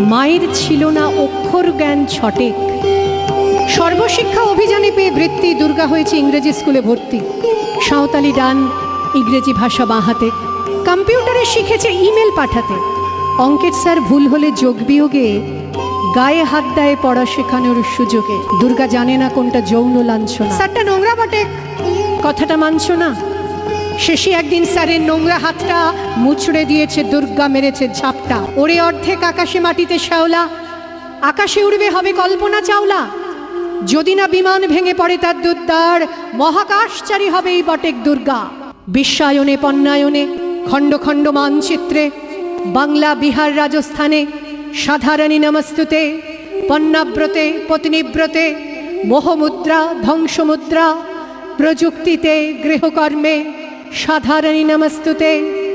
মায়ের ছিল না অক্ষর জ্ঞান ছটেক। সর্বশিক্ষা অভিযানে পেয়ে বৃত্তি দুর্গা হয়েছে ইংরেজি স্কুলে ভর্তি। সাঁওতালি ডান ইংরেজি ভাষা বাঁহাতে কম্পিউটারে শিখেছে ইমেল পাঠাতে। অঙ্কের স্যার ভুল হলে যোগ বিয়োগে গায়ে হাত দেয় পড়া শেখানোর সুযোগে। দুর্গা জানে না কোনটা যৌন লাঞ্ছনা। স্যারটা নোংরা বটে। কথাটা মানছো না? শেষে একদিন স্যারের নোংরা হাতটা মুচড়ে দিয়েছে, দুর্গা মেরেছে ঝাপটা। ওরে অর্ধেক আকাশে মাটিতে শ্যাওলা, আকাশে উড়বে হবে কল্পনা চাওলা। যদি না বিমান ভেঙে পড়ে তার দুদ্দার মহাকাশচারী হবে এই বটেক দুর্গা। বিশ্বায়নে পণ্যায়নে, খণ্ড খণ্ড মানচিত্রে, বাংলা, বিহার, রাজস্থানে, সাধারণী নমস্তুতে, পণ্যাব্রতে, পত্নীব্রতে, মোহমুদ্রা, ধ্বংসমুদ্রা, প্রযুক্তিতে, গৃহকর্মে সাধারণী নমস্তুতে।